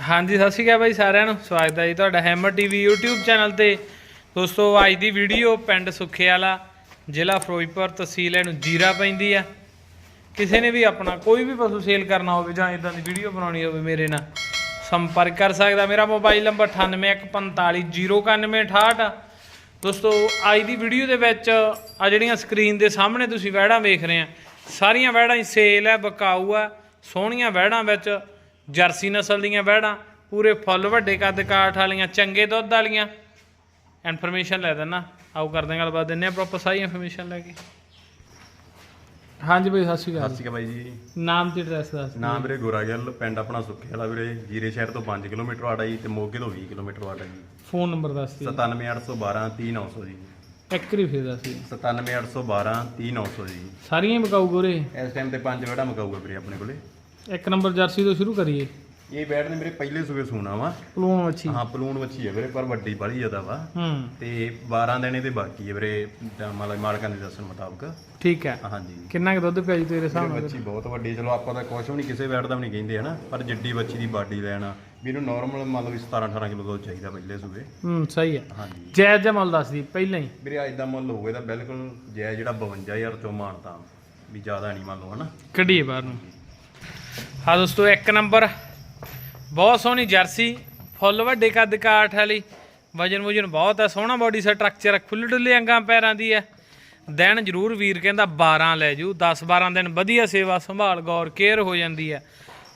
ਹਾਂਜੀ, ਸਤਿ ਸ਼੍ਰੀ ਅਕਾਲ ਬਾਈ ਸਾਰਿਆਂ ਨੂੰ। ਸਵਾਗਤ ਹੈ ਜੀ ਤੁਹਾਡਾ ਹੈਮਰ ਟੀਵੀ YouTube ਚੈਨਲ ਤੇ। ਦੋਸਤੋ, ਅੱਜ ਦੀ ਵੀਡੀਓ ਪਿੰਡ ਸੁੱਖੇ ਵਾਲਾ ਜ਼ਿਲ੍ਹਾ ਫਿਰੋਜ਼ਪੁਰ ਤਹਿਸੀਲ ਇਹਨੂੰ ਜੀਰਾ ਪੈਂਦੀ ਆ। ਕਿਸੇ ਨੇ ਵੀ ਆਪਣਾ ਕੋਈ ਵੀ ਪਸ਼ੂ ਸੇਲ ਕਰਨਾ ਹੋਵੇ ਜਾਂ ਇਦਾਂ ਦੀ ਵੀਡੀਓ ਬਣਾਉਣੀ ਹੋਵੇ ਮੇਰੇ ਨਾਲ, ਸੰਪਰਕ ਕਰ ਸਕਦਾ। ਮੇਰਾ ਮੋਬਾਈਲ ਨੰਬਰ 9815409168 ਆ। ਦੋਸਤੋ, ਅੱਜ ਦੀ ਵੀਡੀਓ ਦੇ ਵਿੱਚ ਆ ਜਿਹੜੀਆਂ ਸਕਰੀਨ ਦੇ ਸਾਹਮਣੇ ਤੁਸੀਂ ਵਹਿੜਾਂ ਵੇਖ ਰਹੇ ਆ। ਸਾਰੀਆਂ ਵਹਿੜਾਂ ਹੀ ਸੇਲ ਹੈ ਬਕਾਊ ਆ। ਸੋਹਣੀਆਂ ਵਹਿੜਾਂ ਵਿੱਚ ਜਰਸੀ ਨਸਲ ਦੀਆਂ ਵਹਿੜਾਂ ਪੂਰੇ ਫੁੱਲ ਵੱਡੇ ਕੱਦ ਕਾਠ ਵਾਲੀਆਂ ਚੰਗੇ ਦੁੱਧ ਵਾਲੀਆਂ। ਇਨਫੋਰਮੇਸ਼ਨ ਲੈ ਦੇਣਾ ਆਓ ਕਰਦੇ ਹਾਂ ਗੱਲਬਾਤ ਦਿੰਨੇ ਆ ਪ੍ਰੋਪਰ ਸਾਰੀ ਇਨਫੋਰਮੇਸ਼ਨ ਲੈ ਕੇ। ਹਾਂਜੀ ਬਈ ਸਤਿ ਸ਼੍ਰੀ ਸਤਿ ਅਕਾਲ ਸ਼੍ਰੀ ਅਕਾਲ ਬਾਈ ਜੀ। ਨਾਮ ਤੇ ਐਡਰੈਸ ਦੱਸ। ਨਾਮ ਵੀਰੇ ਗੋਰਾ ਗਿੱਲ ਪਿੰਡ ਆਪਣਾ ਸੁੱਖੇ ਵਾਲਾ ਵੀਰੇ ਜੀਰੇ ਸ਼ਹਿਰ ਤੋਂ 5 ਕਿਲੋਮੀਟਰ ਆੜਾ ਜੀ ਤੇ ਮੋਗੇ ਤੋਂ 20 ਕਿਲੋਮੀਟਰ ਆੜਾ ਜੀ। ਫੋਨ ਨੰਬਰ ਦੱਸ ਦਿਓ। 97812 30900 ਜੀ। ਇੱਕ ਵਾਰੀ ਫੇਰ ਦੱਸ ਦਿਓ। 97812 30900 ਜੀ। ਸਾਰੀਆਂ ਹੀ ਬਕਾਊ ਗੋਰੇ। ਇਸ ਟਾਈਮ ਤੇ ਪੰਜ ਵੇੜਾ ਮਕਾਊਗਾ ਵੀਰੇ ਆਪਣੇ ਕੋਲੇ। ਇੱਕ ਨੰਬਰ ਜਰਸੀ ਤੋਂ ਸ਼ੁਰੂ ਕਰੀਏ। ਇਹ ਬੈਡ ਨੇ ਮੇਰੇ ਪਹਿਲੇ ਸੂਏ ਸੂਣਾ ਵਾ। ਪਲੂਣ ਮੱਛੀ ਹਾਂ ਪਲੂਣ ਵੱਛੀ ਹੈ ਵੀਰੇ ਪਰ ਵੱਡੀ ਬੜੀ ਜ਼ਿਆਦਾ ਵਾ। ਹੂੰ। ਤੇ 12 ਦਿਨ ਇਹਦੇ ਬਾਕੀ ਹੈ ਵੀਰੇ ਤਾਂ ਮਤਲਬ ਮਾਲਕਾਂ ਦੇ ਦੱਸਣ ਮੁਤਾਬਕ। ਠੀਕ ਹੈ। ਹਾਂਜੀ। ਕਿੰਨਾ ਕੁ ਦੁੱਧ ਪਿਆ ਜੀ ਤੇਰੇ ਹਿਸਾਬ ਨਾਲ? ਬੱਚੀ ਬਹੁਤ ਵੱਡੀ ਚਲੋ ਆਪਾਂ ਤਾਂ ਕੁਛ ਵੀ ਨਹੀਂ ਕਿਸੇ ਬੈਡ ਦਾ ਵੀ ਨਹੀਂ ਕਹਿੰਦੇ ਹਨਾ ਪਰ ਜਿੱਡੀ ਬੱਚੀ ਦੀ ਬਾਡੀ ਲੈਣਾ ਵੀ ਇਹਨੂੰ ਨਾਰਮਲ ਮੰਨ ਲਓ ਵੀ 17 18 ਕਿਲੋ ਦੁੱਧ ਚਾਹੀਦਾ ਪਹਿਲੇ ਸੂਏ ਹੂੰ ਸਹੀ ਹੈ। ਹਾਂਜੀ। ਜਾਇਜ਼ ਜਿਹਾ ਮੁੱਲ ਦੱਸ ਦੀ ਪਹਿਲਾਂ ਹੀ। ਵੀਰੇ ਅੱਜ ਦਾ ਮੁੱਲ ਹੋਊਗਾ ਤਾਂ ਬਿਲਕੁਲ ਜੈ ਜਿਹੜਾ 52000 ਤੋਂ ਮਾਨਤਾ ਵੀ ਜ਼ਿਆਦਾ ਨਹੀਂ ਮੰਨ ਲਓ ਹਨਾ। ਕੱਢੀਏ ਬਾਹਰ ਨੂੰ। ਹਾਂ ਦੋਸਤੋ, ਇੱਕ ਨੰਬਰ। ਬਹੁਤ ਸੋਹਣੀ ਜਰਸੀ, ਫੁੱਲ ਵੱਡੇ ਕੱਦ ਕਾਠ ਵਾਲੀ। ਵਜਨ ਵਜਨ ਬਹੁਤ ਹੈ ਸੋਹਣਾ ਬਾਡੀ ਸਟਰਕਚਰ ਖੁੱਲੇ ਡੁੱਲੇ ਅੰਗਾਂ ਪੈਰਾਂ ਦੀ ਹੈ ਦਿਨ ਜ਼ਰੂਰ ਵੀਰ ਕਹਿੰਦਾ 12 ਲੈ ਜੂ 10 12 ਦਿਨ ਵਧੀਆ ਸੇਵਾ ਸੰਭਾਲ, ਗੌਰ, ਕੇਅਰ ਹੋ ਜਾਂਦੀ ਹੈ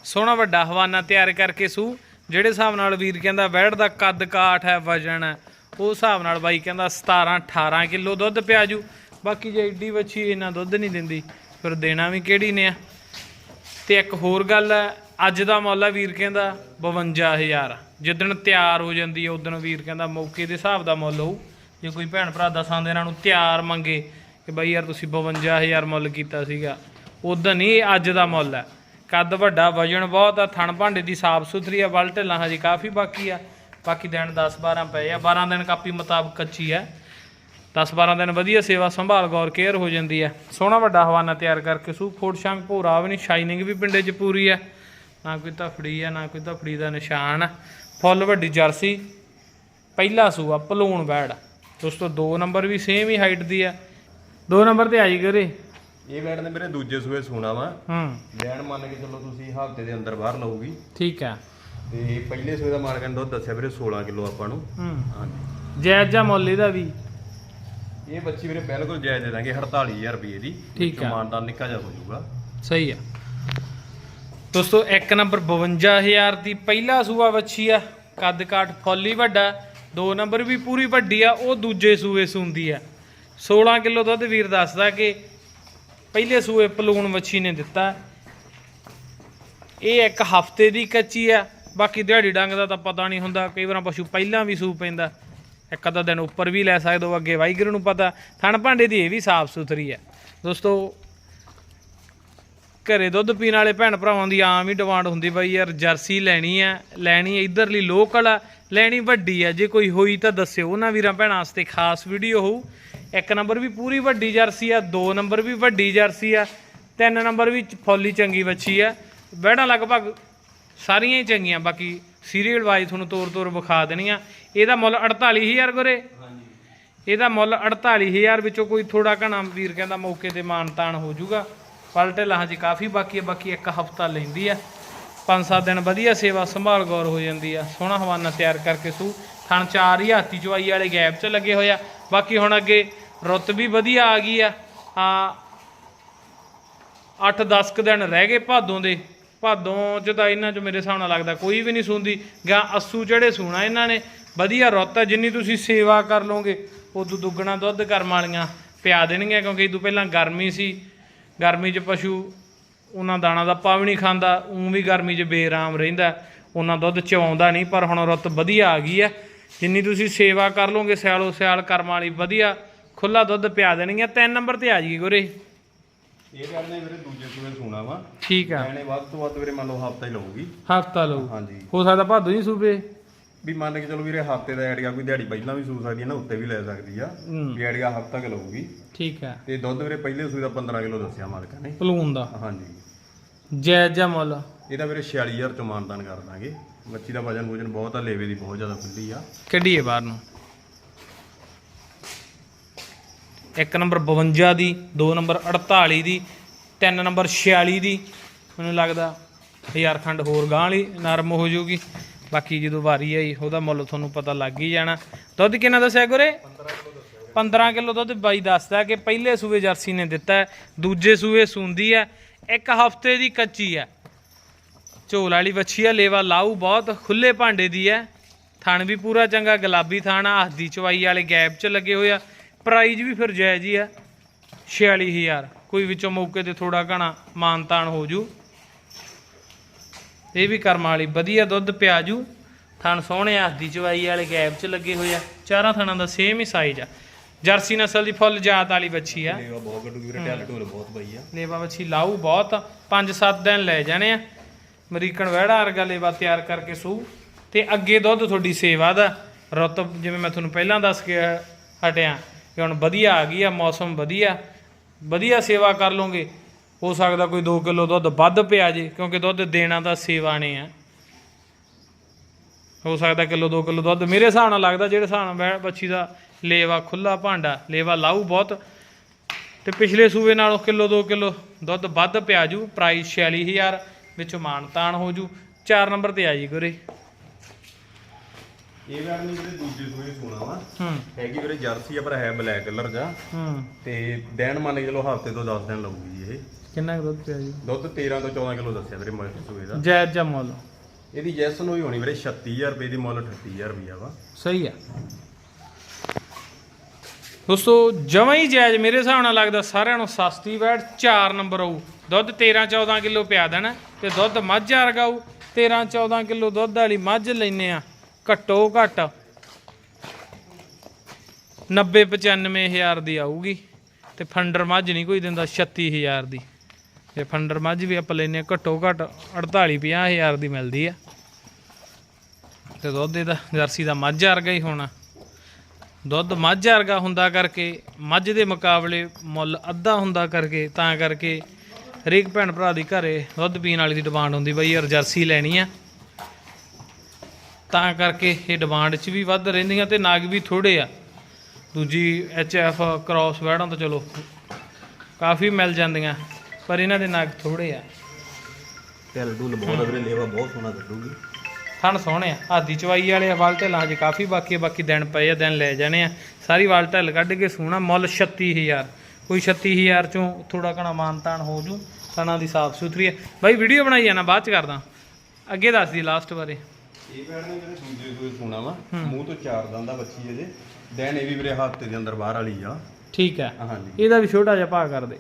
ਸੋਹਣਾ ਵੱਡਾ ਹਵਾਨਾ ਤਿਆਰ ਕਰਕੇ ਸੂ, ਜਿਹੜੇ ਹਿਸਾਬ ਨਾਲ ਵੀਰ ਕਹਿੰਦਾ ਵੈੜ ਦਾ ਕੱਦ ਕਾਠ ਹੈ, ਵਜਨ ਹੈ ਉਹ ਹਿਸਾਬ ਨਾਲ ਬਾਈ ਕਹਿੰਦਾ 17 18 ਕਿਲੋ ਦੁੱਧ ਪਿਆ ਜੂ। ਬਾਕੀ ਜੇ ਏਡੀ ਵੱਛੀ ਇਹਨਾਂ ਦੁੱਧ ਨਹੀਂ ਦਿੰਦੀ, ਫਿਰ ਦੇਣਾ ਵੀ ਕਿਹੜੀ ਨੇ ਆ? ਤੇ ਇੱਕ ਹੋਰ ਗੱਲ ਹੈ, ਅੱਜ ਦਾ ਮੁੱਲ ਹੈ ਵੀਰ ਕਹਿੰਦਾ 52000 ਜਿੱਦਣ ਤਿਆਰ ਹੋ ਜਾਂਦੀ ਹੈ ਉਦੋਂ ਵੀਰ ਕਹਿੰਦਾ ਮੌਕੇ ਦੇ ਹਿਸਾਬ ਦਾ ਮੁੱਲ ਹੋਊ। ਜੇ ਕੋਈ ਭੈਣ ਭਰਾ ਦਸਾਂ ਦਿਨਾਂ ਨੂੰ ਤਿਆਰ ਮੰਗੇ ਕਿ ਬਈ ਯਾਰ ਤੁਸੀਂ 52000 ਮੁੱਲ ਕੀਤਾ ਸੀਗਾ ਉਦੋਂ ਨਹੀਂ ਅੱਜ ਦਾ ਮੁੱਲ ਹੈ। ਕੱਦ ਵੱਡਾ, ਵਜਨ ਬਹੁਤ ਆ, ਥਣ ਭਾਂਡੇ ਦੀ ਸਾਫ਼ ਸੁਥਰੀ ਆ, ਵੱਲ ਢਿੱਲਾਂ ਹਜੇ ਕਾਫੀ ਬਾਕੀ ਆ। ਬਾਕੀ ਦਿਨ 10 12 ਪਏ ਆ 12 ਦਿਨ ਕਾਪੀ ਮੁਤਾਬਕ ਕੱਚੀ ਆ। 10-12 ਦਿਨ ਵਧੀਆ ਸੇਵਾ ਸੰਭਾਲ ਗੌਰ ਕੇਅਰ ਹੋ ਜਾਂਦੀ ਹੈ। ਸੋਹਣਾ ਵੱਡਾ ਹਵਾਨਾ ਤਿਆਰ ਕਰਕੇ ਸੂ ਫੋੜ ਸ਼ੰਗ ਭੋਰਾ ਵੀ ਨਹੀਂ ਸ਼ਾਈਨਿੰਗ ਵੀ ਪਿੰਡੇ 'ਚ ਪੂਰੀ ਹੈ। ਨਾ ਕੋਈ ਧਫੜੀ ਆ ਨਾ ਕੋਈ ਧਫੜੀ ਦਾ ਨਿਸ਼ਾਨ ਆ ਫੁੱਲ ਵੱਡੀ ਜਰਸੀ ਪਹਿਲਾ ਸੂਆ ਪਲੂਣ ਬੈੜ। ਦੋਸਤੋ ਦੋ ਨੰਬਰ ਵੀ ਸੇਮ ਹੀ ਹਾਈਟ ਦੀ ਆ ਦੋ ਨੰਬਰ ਤੇ ਆਈ ਕਰੇ ਇਹ ਬੈਡ ਨੇ ਮੇਰੇ ਦੂਜੇ ਸੂਏ ਸੂਣਾ ਵਾ। ਹੂੰ। ਲੈਣ ਮੰਨ ਕੇ ਚੱਲੋ ਤੁਸੀਂ ਹਫ਼ਤੇ ਦੇ ਅੰਦਰ ਬਾਹਰ ਲਊਗੀ। ਠੀਕ ਹੈ। ਤੇ ਪਹਿਲੇ ਸੂਏ ਦਾ ਮਾਲਕਾਂ ਨੇ ਦੁੱਧ ਦੱਸਿਆ ਵੀਰੇ 16 ਕਿਲੋ ਆਪਾਂ ਨੂੰ। ਹੂੰ। ਹਾਂਜੀ। ਜਾਇਜ਼ ਜਾਂ ਮੁੱਲ ਇਹਦਾ ਵੀ? ਇਹ ਬੱਚੀ ਵੀਰੇ ਬਿਲਕੁਲ ਜਾਇਜ਼ ਦੇ ਦਾਂਗੇ 48000 ਰੁਪਏ ਦੀ ਠੀਕ ਆ। ਮਾਨਦਾਰ ਨਿੱਕਾ ਜਿਹਾ ਹੋ ਜਾਊਗਾ। ਸਹੀ ਆ। ਦੋਸਤੋ ਇੱਕ ਨੰਬਰ 52000 ਦੀ ਪਹਿਲਾ ਸੂਆ ਵੱਛੀ ਆ ਕੱਦ ਕਾਠ ਫੁੱਲੀ ਵੱਡਾ ਦੋ ਨੰਬਰ ਵੀ ਪੂਰੀ ਵੱਡੀ ਆ ਉਹ ਦੂਜੇ ਸੂਏ ਸੂੰਦੀ ਆ। 16 ਕਿਲੋ ਦੁੱਧ ਵੀਰ ਦੱਸਦਾ ਕਿ ਪਹਿਲੇ ਸੂਏ ਪਲੂਣ ਵੱਛੀ ਨੇ ਦਿੱਤਾ। ਇਹ ਇੱਕ ਹਫ਼ਤੇ ਦੀ ਕੱਚੀ ਆ ਬਾਕੀ ਦਿਹਾੜੀ ਡੰਗ ਦਾ ਤਾਂ ਪਤਾ ਨਹੀਂ ਹੁੰਦਾ ਕਈ ਵਾਰ ਪਸ਼ੂ ਪਹਿਲਾਂ ਵੀ ਸੂ ਪੈਂਦਾ। ਇੱਕ ਅੱਧਾ ਦਿਨ ਉੱਪਰ ਵੀ ਲੈ ਸਕਦੇ ਹੋ, ਅੱਗੇ ਵਾਹਿਗੁਰੂ ਨੂੰ ਪਤਾ। ਥਣ ਭਾਂਡੇ ਦੀ ਇਹ ਵੀ ਸਾਫ਼ ਸੁਥਰੀ ਹੈ। ਦੋਸਤੋ, ਘਰੇ ਦੁੱਧ ਪੀਣ ਵਾਲੇ ਭੈਣ ਭਰਾਵਾਂ ਦੀ ਆਮ ਹੀ ਡਿਮਾਂਡ ਹੁੰਦੀ ਬਾਈ ਯਾਰ ਜਰਸੀ ਲੈਣੀ ਆ ਲੈਣੀ ਇਧਰਲੀ ਲੋਕਲ ਆ, ਲੈਣੀ ਵੱਡੀ ਆ ਜੇ ਕੋਈ ਹੋਈ ਤਾਂ ਦੱਸਿਓ, ਉਹਨਾਂ ਵੀਰਾਂ ਭੈਣਾਂ ਵਾਸਤੇ ਖਾਸ ਵੀਡੀਓ ਹੋਊ। ਇੱਕ ਨੰਬਰ ਵੀ ਪੂਰੀ ਵੱਡੀ ਜਰਸੀ ਆ, ਦੋ ਨੰਬਰ ਵੀ ਵੱਡੀ ਜਰਸੀ ਆ, ਤਿੰਨ ਨੰਬਰ ਵੀ ਫੌਲੀ ਚੰਗੀ ਵੱਛੀ ਆ। ਬੈੜਾਂ ਲਗਭਗ ਸਾਰੀਆਂ ਹੀ ਚੰਗੀਆਂ, ਬਾਕੀ ਸੀਰੀਅਲ ਵਾਈਜ਼ ਤੁਹਾਨੂੰ ਤੋਰ ਤੋਰ ਵਿਖਾ ਦੇਣੀਆਂ। ਇਹਦਾ ਮੁੱਲ 48000 ਗੁਰੇ ਇਹਦਾ ਮੁੱਲ 48000 ਵਿੱਚੋਂ ਕੋਈ ਥੋੜਾ ਘਣਾ ਵੀਰ ਕਹਿੰਦਾ ਮੌਕੇ ਤੇ ਮਾਨਤਾਨ ਹੋ ਜਾਊਗਾ। ਪਲਟੇ ਲਾਹਾਂ ਜੀ ਕਾਫੀ ਬਾਕੀ ਹੈ ਬਾਕੀ ਇੱਕ ਹਫਤਾ ਲੈਂਦੀ ਆ ਪੰਜ ਸੱਤ ਦਿਨ ਵਧੀਆ ਸੇਵਾ ਸੰਭਾਲ ਗੌਰ ਹੋ ਜਾਂਦੀ ਆ ਸੋਹਣਾ ਹਵਾਨਾ ਤਿਆਰ ਕਰਕੇ ਸੂ। ਥਣ ਚਾਰ ਹੀ ਹਾਥੀ ਚਵਾਈ ਵਾਲੇ ਗੈਪ 'ਚ ਲੱਗੇ ਹੋਇਆ ਬਾਕੀ ਹੁਣ ਅੱਗੇ ਰੁੱਤ ਵੀ ਵਧੀਆ ਆ ਗਈ ਆ। ਆ 8-10 ਕੁ ਦਿਨ ਰਹਿ ਗਏ ਭਾਦੋਂ ਦੇ। ਭਾਦੋਂ ਚ ਤਾਂ ਇਹਨਾਂ ਚ ਮੇਰੇ ਹਿਸਾਬ ਨਾਲ ਲੱਗਦਾ ਕੋਈ ਵੀ ਨਹੀਂ ਸੁਣਦੀ ਗਾਂ ਅਸੂ ਜਿਹੜੇ ਸੂਣਾ ਇਹਨਾਂ ਨੇ, ਵਧੀਆ ਰੁੱਤ ਹੈ ਜਿੰਨੀ ਤੁਸੀਂ ਸੇਵਾ ਕਰ ਲਓਗੇ, ਉਦੋਂ ਦੁੱਗਣਾ ਦੁੱਧ ਕਰਮ ਵਾਲੀਆਂ ਪਿਆ ਦੇਣਗੀਆਂ, ਕਿਉਂਕਿ ਇਹ ਤੋਂ ਪਹਿਲਾਂ ਗਰਮੀ ਸੀ। ਗਰਮੀ 'ਚ ਪਸ਼ੂ ਉਹਨਾਂ ਦਾਣਾ ਦਾ ਪਾ ਵੀ ਨਹੀਂ ਖਾਂਦਾ, ਉਂ ਵੀ ਗਰਮੀ 'ਚ ਬੇਰਾਮ ਰਹਿੰਦਾ, ਉਹਨਾਂ ਦੁੱਧ ਚਵਾਉਂਦਾ ਨਹੀਂ, ਪਰ ਹੁਣ ਰੁੱਤ ਵਧੀਆ ਆ ਗਈ ਹੈ ਜਿੰਨੀ ਤੁਸੀਂ ਸੇਵਾ ਕਰ ਲਓਗੇ, ਸਿਆਲੋ ਸਿਆਲ ਕਰਮ ਵਾਲੀ ਵਧੀਆ ਖੁੱਲਾ ਦੁੱਧ ਪਿਆ ਦੇਣਗੀਆਂ, ਤਿੰਨ ਨੰਬਰ ਤੇ ਆ ਜੀ ਗੁਰੇ। ਇਹ ਨੇ ਵੀਰੇ ਦੂਜੇ ਸੂਏ ਸੂਣਾ ਵਾ। ਠੀਕ ਆ। ਲੈਣੇ ਵੱਧ ਤੋਂ ਵੱਧ ਵੀਰੇ ਮੰਨ ਲਓ ਹਫ਼ਤਾ ਹੀ ਲਊਗੀ। ਹਫਤਾ ਲਓ ਹਾਂਜੀ। ਹੋ ਸਕਦਾ ਭਾਦੋ ਜੀ ਸੂਬੇ? ਵੀ ਮੰਨ ਕੇ ਚਲੋ ਵੀਰੇ ਹਫ਼ਤੇ ਦਾ ਐਡੀਆ ਕੋਈ ਦਿਹਾੜੀ ਪਹਿਲਾਂ ਵੀ ਸੂ ਸਕਦੀ ਹੈ ਨਾ ਉੱਤੇ ਵੀ ਲੈ ਸਕਦੀ ਆ। ਵੀ ਐਡੀਆ ਹਫ਼ਤਾ ਕਿ ਲਊਗੀ। ਠੀਕ ਹੈ ਤੇ ਦੁੱਧ ਵੀਰੇ ਪਹਿਲੇ ਸੂਏ ਦਾ 15 ਕਿਲੋ ਦੱਸਿਆ ਮਾਲਕਾਂ ਨੇ। ਪਲੂਨ ਦਾ। ਹਾਂਜੀ। ਜਾਂ ਮੁੱਲ। ਇਹਦਾ ਵੀਰੇ 46000 ਚੋਂ ਮਾਨਦਾਨ ਕਰ ਦਾਂਗੇ। ਬੱਚੀ ਦਾ ਵਜਨ ਵਜਨ ਬਹੁਤ ਆ ਲੇਵੇ ਦੀ ਬਹੁਤ ਜ਼ਿਆਦਾ ਖੁੱਲੀ ਆ। ਕੱਢੀਏ ਬਾਹਰ ਨੂੰ। ਇੱਕ ਨੰਬਰ 52 ਦੀ, ਦੋ ਨੰਬਰ 48 ਦੀ, ਤਿੰਨ ਨੰਬਰ 46 ਦੀ। ਮੈਨੂੰ ਲੱਗਦਾ ਹਜ਼ਾਰ ਖੰਡ ਹੋਰ ਗਾਂ ਵਾਲੀ ਨਰਮ ਹੋ ਜਾਊਗੀ। ਬਾਕੀ ਜਦੋਂ ਵਾਰੀ ਆਈ, ਉਹਦਾ ਮੁੱਲ ਤੁਹਾਨੂੰ ਪਤਾ ਲੱਗ ਹੀ ਜਾਣਾ। ਦੁੱਧ ਕਿੰਨਾ ਦੱਸਿਆ ਗੁਰੇ? 15 ਕਿਲੋ ਦੁੱਧ। ਬਾਈ ਦੱਸਦਾ ਕਿ ਪਹਿਲੇ ਸੂਏ ਜਰਸੀ ਨੇ ਦਿੱਤਾ ਦੂਜੇ ਸੂਏ ਸੂੰਦੀ ਹੈ, ਇੱਕ ਹਫ਼ਤੇ ਦੀ ਕੱਚੀ ਹੈ। ਝੋਲ ਵਾਲੀ ਵੱਛੀ ਆ, ਲੇਵਾ ਲਾਊ ਬਹੁਤ ਖੁੱਲੇ ਭਾਂਡੇ ਦੀ ਹੈ। ਥਣ ਵੀ ਪੂਰਾ ਚੰਗਾ, ਗੁਲਾਬੀ ਥਣ ਆ, ਹੱਦੀ ਚਵਾਈ ਵਾਲੇ ਗੈਪ 'ਚ ਲੱਗੇ ਹੋਏ ਆ। ਪ੍ਰਾਈਜ਼ ਵੀ ਫਿਰ ਜਾਇਜ਼ ਹੀ ਆ 46000 ਕੋਈ ਵਿੱਚੋਂ ਮੌਕੇ ਤੇ ਥੋੜਾ ਘਣਾ ਮਾਨਤਾਨ ਹੋ ਜੂ। ਇਹ ਵੀ ਕਰਮ ਵਾਲੀ ਵਧੀਆ ਦੁੱਧ ਪਿਆਜੂ ਥਣ ਸੋਹਣੇ ਆ ਹੱਦੀ ਚਵਾਈ ਵਾਲੇ ਗੈਪ 'ਚ ਲੱਗੇ ਹੋਏ ਆ। ਚਾਰਾਂ ਥਣਾਂ ਦਾ ਸੇਮ ਹੀ ਸਾਈਜ਼ ਆ। ਜਰਸੀ ਨਸਲ ਦੀ ਫੁੱਲ ਜਾਤ ਵਾਲੀ ਬੱਚੀ ਆ। ਲੇਵਾ ਬਹੁਤ ਗੱਡੂ ਵੀਰੇ ਢਿੱਲ ਢੋਲ ਬਹੁਤ ਪਈ ਆ। ਲੇਵਾ ਵੱਛੀ ਲਾਊ ਬਹੁਤ 5-7 ਦਿਨ ਲੈ ਜਾਣੇ ਆ। ਅਮਰੀਕਨ ਵਹਿੜਾ ਵਰਗਾ ਲੇਵਾ ਤਿਆਰ ਕਰਕੇ ਸੂ। ਤੇ ਅੱਗੇ ਦੁੱਧ ਤੁਹਾਡੀ ਸੇਵਾ ਦਾ। ਰੁੱਤ ਜਿਵੇਂ ਮੈਂ ਤੁਹਾਨੂੰ ਪਹਿਲਾਂ ਦੱਸ ਕੇ ਹਟਿਆ ਕਿ ਹੁਣ ਵਧੀਆ ਆ ਗਈ ਆ, ਮੌਸਮ ਵਧੀਆ ਵਧੀਆ ਸੇਵਾ ਕਰ ਲੋਗੇ ਹੋ ਸਕਦਾ ਕੋਈ 2 ਕਿਲੋ ਦੁੱਧ ਵੱਧ ਪਿਆ ਜੇ, ਕਿਉਂਕਿ ਦੁੱਧ ਦੇਣਾ ਤਾਂ ਸੇਵਾ ਨੇ ਆ। ਹੋ ਸਕਦਾ ਕਿਲੋ 2 ਕਿਲੋ ਦੁੱਧ, ਮੇਰੇ ਹਿਸਾਬ ਨਾਲ ਲੱਗਦਾ ਜਿਹੜੇ ਹਿਸਾਬ ਨਾਲ ਬੈ- ਬੱਚੀ ਦਾ ਲੇਵਾ ਖੁੱਲਾ ਭਾਂਡਾ, ਲੇਵਾ ਲਾਊ ਬਹੁਤ। ਤੇ ਪਿਛਲੇ ਸੂਬੇ ਨਾਲੋਂ ਕਿਲੋ 2 ਕਿਲੋ ਦੁੱਧ ਵੱਧ ਪਿਆ ਜੂ ਪ੍ਰਾਈਸ 46000 ਵਿੱਚੋਂ ਮਾਨਤਾਨ ਹੋ ਜੂ। 4 ਨੰਬਰ ਤੇ ਆ ਜੀ ਗੁਰੇ। ਇਹ ਵੈੜ ਨਹੀਂ ਵੀਰੇ ਦੂਜੇ ਸੂਏ ਸੋਣਾ ਵਾ ਹੂੰ। ਹੈਗੀ ਵੀਰੇ ਜਰਸੀ ਆ ਪਰ ਹੈ ਬਲੈਕ ਕਲਰ ਜਾ। ਹੂੰ। ਤੇ ਦਿਨ ਮੰਨ ਕੇ ਚਲੋ ਹਫ਼ਤੇ ਤੋਂ 10 ਦਿਨ ਲੱਗੂਗੀ ਜੀ ਇਹ। ਕਿੰਨਾ ਕੁ ਦੁੱਧ ਪਿਆ ਜੀ? ਦੁੱਧ 13 ਤੋਂ 14 ਕਿਲੋ ਦੱਸਿਆ ਵੀਰੇ ਮਗਰ ਸੂਏ ਦਾ। ਜਾਇਜ਼ ਜਾਂ ਮੁੱਲ? ਇਹਦੀ ਜੈਸਨ ਹੋਈ ਹੋਣੀ ਵੀਰੇ 36000 ਰੁਪਏ ਦੀ ਮੁੱਲ 38000 ਰੁਪਈਆ ਵਾ। ਸਹੀ ਆ। ਦੋਸਤੋ ਜਮਾਂ ਹੀ ਜਾਇਜ਼ ਮੇਰੇ ਹਿਸਾਬ ਨਾਲ ਲੱਗਦਾ ਸਾਰਿਆਂ ਨੂੰ ਸਸਤੀ ਵੈਟ 4 ਨੰਬਰ ਆਊ। ਦੁੱਧ 13 14 ਕਿਲੋ ਪਿਆ ਦੇਣਾ ਤੇ ਦੁੱਧ ਮੱਝ ਵਰਗਾਊ 13 14 ਕਿਲੋ ਦੁੱਧ ਵਾਲੀ ਮੱਝ ਲੈਨੇ ਆ। ਘੱਟੋ ਘੱਟ 90 95 ਹਜ਼ਾਰ ਦੀ ਆਊਗੀ ਤੇ ਫੰਡਰ ਮੱਝ ਨਹੀਂ ਕੋਈ ਦਿੰਦਾ 36 ਹਜ਼ਾਰ ਦੀ। ਤੇ ਫੰਡਰ ਮੱਝ ਵੀ ਆਪਾਂ ਲੈਨੇ ਆ ਘੱਟੋ ਘੱਟ 48 50 ਹਜ਼ਾਰ ਦੀ ਮਿਲਦੀ ਆ। ਤੇ ਦੁੱਧ ਇਹਦਾ, ਜਰਸੀ ਦਾ ਮੱਝ ਵਰਗਾ ਹੀ ਹੋਣਾ। ਦੁੱਧ ਮੱਝ ਵਰਗਾ ਹੁੰਦਾ ਕਰਕੇ, ਮੱਝ ਦੇ ਮੁਕਾਬਲੇ ਮੁੱਲ ਅੱਧਾ ਹੁੰਦਾ ਕਰਕੇ, ਤਾਂ ਕਰਕੇ ਹਰੇਕ ਭੈਣ ਭਰਾ ਦੀ ਘਰੇ ਦੁੱਧ ਪੀਣ ਵਾਲੀ ਦੀ ਡਿਮਾਂਡ ਹੁੰਦੀ ਬਈ ਯਾਰ ਜਰਸੀ ਲੈਣੀ ਆ। ਤਾਂ ਕਰਕੇ ਇਹ ਡਿਮਾਂਡ 'ਚ ਵੀ ਵੱਧ ਰਹਿੰਦੀਆਂ ਤੇ ਨਾਗ ਵੀ ਥੋੜੇ ਆ। ਦੂਜੀ ਐਚ ਐਫ ਕ੍ਰਾਸ ਵੈੜਾਂ ਤਾਂ ਚਲੋ ਕਾਫੀ ਮਿਲ ਜਾਂਦੀਆਂ ਪਰ ਇਹਨਾਂ ਦੇ ਨਾਗ ਥੋੜੇ ਆ। ਢਿੱਲ ਢੁੱਲ ਬਹੁਤ ਆ ਵੀਰੇ ਲੇਵਾ ਬਹੁਤ ਸੋਹਣਾ ਕੱਢੂਗੀ ਥਣ ਸੋਹਣੇ ਆ। ਆਦੀ ਚਵਾਈ ਵਾਲੇ ਵਾਲ ਢਿੱਲਾਂ 'ਚ ਕਾਫੀ ਬਾਕੀ ਆ, ਬਾਕੀ ਦਿਨ ਪਏ ਆ ਦਿਨ ਲੈ ਜਾਣੇ ਆ। ਸਾਰੀ ਵਾਲ ਢਿੱਲ ਕੱਢ ਕੇ ਸੋਹਣਾ ਮੁੱਲ 36000 ਕੋਈ 36000 ਚੋਂ ਥੋੜਾ ਘਣਾ ਮਾਨਤਾਨ ਹੋ ਜੂ ਥਣਾ ਦੀ ਸਾਫ਼ ਸੁਥਰੀ ਹੈ ਬਾਈ ਵੀਡੀਓ ਬਣਾਈ ਜਾਣਾ ਬਾਅਦ ਚ ਕਰਦਾ। ਅੱਗੇ ਦੱਸ ਦੀ ਲਾਸਟ ਬਾਰੇ। ਇਹ ਵੈੜ ਨੇ ਵੀਰੇ ਦੂਜੇ ਸੂਏ ਸੋਣਾ ਵਾ। ਮੂੰਹ ਤੋਂ ਚਾਰ ਦੰਦ ਦਾ ਬੱਚੀ ਇਹਦੇ। ਦਿਨ ਇਹ ਵੀ ਵੀਰੇ ਹਫ਼ਤੇ ਦੇ ਅੰਦਰ ਬਾਹਰ ਵਾਲੀ ਆ। ਠੀਕ ਹੈ। ਹਾਂਜੀ। ਇਹਦਾ ਵੀ ਛੋਟਾ ਜਿਹਾ ਭਾਅ ਕਰ ਦੇ।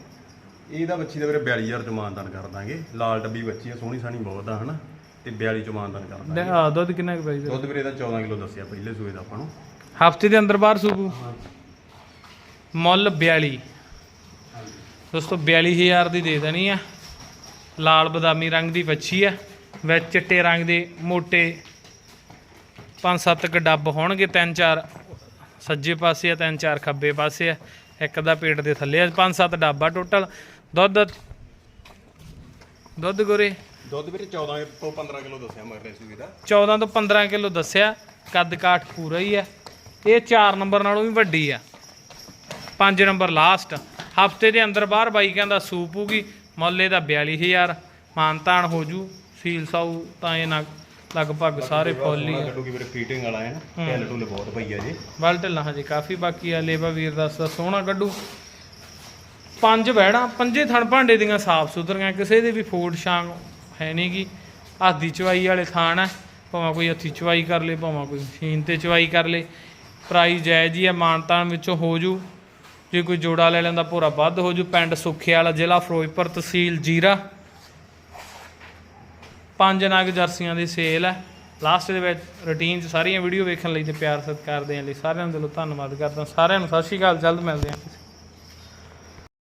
ਇਹਦਾ ਬੱਚੀ ਦਾ ਵੀਰੇ 42000 ਚ ਮਾਨਦਾਨ ਕਰ ਦਾਂਗੇ। ਲਾਲ ਡੱਬੀ ਬੱਚੀ ਆ ਸੋਹਣੀ ਸਾਣੀ ਬਹੁਤ ਆ ਹਨਾ। ਤੇ 42 ਚ ਮਾਨਦਾਨ ਕਰ ਦਾਂਗੇ। ਲੈ, ਆਹ, ਦੁੱਧ ਕਿੰਨਾ ਕੁ ਪਈ ਦੁੱਧ ਵੀਰੇ ਦਾ 14 ਕਿਲੋ ਦੱਸਿਆ ਪਹਿਲੇ ਸੂਏ ਦਾ ਆਪਾਂ ਨੂੰ। ਹਫ਼ਤੇ ਦੇ ਅੰਦਰ ਬਾਹਰ ਸੂਬੂ ਮੁੱਲ 42 ਦੋਸਤੋ 42000 ਦੀ ਦੇ ਦੇਣੀ ਆ। ਲਾਲ ਬਦਾਮੀ ਰੰਗ ਦੀ ਵੱਛੀ ਆ। ਵਿੱਚ ਚਿੱਟੇ ਰੰਗ ਦੇ ਮੋਟੇ ਪੰਜ ਸੱਤ ਕ ਡੱਬ ਹੋਣਗੇ ਤਿੰਨ ਚਾਰ ਸੱਜੇ ਪਾਸੇ ਆ ਤਿੰਨ ਚਾਰ ਖੱਬੇ ਪਾਸੇ ਆ ਇੱਕ ਦਾ ਪੇਟ ਦੇ ਥੱਲੇ ਆ ਪੰਜ ਸੱਤ ਡੱਬਾ ਟੋਟਲ ਦੁੱਧ? ਦੁੱਧ ਗੋਰੇ? ਦੁੱਧ ਵੀਰੇ 14 ਤੋਂ 15 ਕਿਲੋ ਦੱਸਿਆ ਮਗਰ ਸੂਏ ਦਾ। 14 ਤੋਂ 15 ਕਿਲੋ ਦੱਸਿਆ ਕੱਦ ਕਾਠ ਪੂਰਾ ਹੀ ਹੈ ਇਹ 4 ਨੰਬਰ ਨਾਲੋਂ ਵੀ ਵੱਡੀ ਆ। 5 ਨੰਬਰ ਲਾਸਟ ਹਫ਼ਤੇ ਦੇ ਅੰਦਰ ਬਾਹਰ ਬਾਈ ਕਹਿੰਦਾ ਸੂਪ ਹੋਊਗੀ ਮੁੱਲ ਇਹਦਾ 42000 ਮਾਨਤਾਨ ਹੋ ਜੂ ਸੀਲ ਸਾਊ ਤਾਂ ਇਹ ਨਾ ਲਗਭਗ ਸਾਰੇ ਫੁੱਲ ਹੀ ਆ ਕੱਢੂਗੀ ਵੀਰੇ ਫੀਟਿੰਗ ਵਾਲਾ ਹੈ ਨਾ ਢਿੱਲ ਢੁੱਲ ਬਹੁਤ ਪਈ ਆ ਜੀ। ਵੱਲ ਢਿੱਲਾ ਹਜੇ ਕਾਫੀ ਬਾਕੀ ਆ ਲੇਬਾ ਵੀਰ ਦਾ ਸ- ਸੋਹਣਾ ਕੱਢੂ। ਪੰਜ ਬਹਿਣਾ ਪੰਜੇ ਥਣ ਭਾਂਡੇ ਦੀਆਂ ਸਾਫ਼ ਸੁਥਰੀਆਂ ਕਿਸੇ ਦੇ ਵੀ ਫੋੜ ਛਾਂਗ ਹੈ ਨਹੀਂਗੀ ਹੱਥ ਦੀ ਚਵਾਈ ਵਾਲੇ ਥਾਣ ਆ ਭਾਵੇਂ ਕੋਈ ਹੱਥੀ ਚਵਾਈ ਕਰ ਲੇ ਭਾਵੇਂ ਕੋਈ ਮਸ਼ੀਨ ਤੇ ਚਵਾਈ ਕਰ ਲੇ। ਪ੍ਰਾਈਸ ਜਾਇਜ਼ ਹੀ ਆ ਮਾਨਤਾਨ ਵਿੱਚੋਂ ਹੋ ਜੂ। ਜੇ ਕੋਈ ਜੋੜਾ ਲੈ ਲੈਂਦਾ ਭੋਰਾ ਵੱਧ ਹੋ ਜੂ। ਪਿੰਡ ਸੁੱਖੇ ਵਾਲਾ ਜ਼ਿਲ੍ਹਾ ਫਿਰੋਜ਼ਪੁਰ ਤਹਿਸੀਲ ਜੀਰਾ। ਪੰਜ ਨਗ ਜਰਸੀਆਂ ਦੀ ਸੇਲ ਹੈ। ਲਾਸਟ ਦੇ ਵਿੱਚ ਰੁਟੀਨ 'ਚ ਸਾਰੀਆਂ ਵੀਡੀਓ ਵੇਖਣ ਲਈ ਤੇ ਪਿਆਰ ਸਤਿਕਾਰ ਦੇਣ ਲਈ ਸਾਰਿਆਂ ਨੂੰ ਦਿਲੋਂ ਧੰਨਵਾਦ ਕਰਦਾ। ਸਾਰਿਆਂ ਨੂੰ ਸਤਿ ਸ਼੍ਰੀ ਅਕਾਲ, ਜਲਦ ਮਿਲਦੇ ਹਾਂ।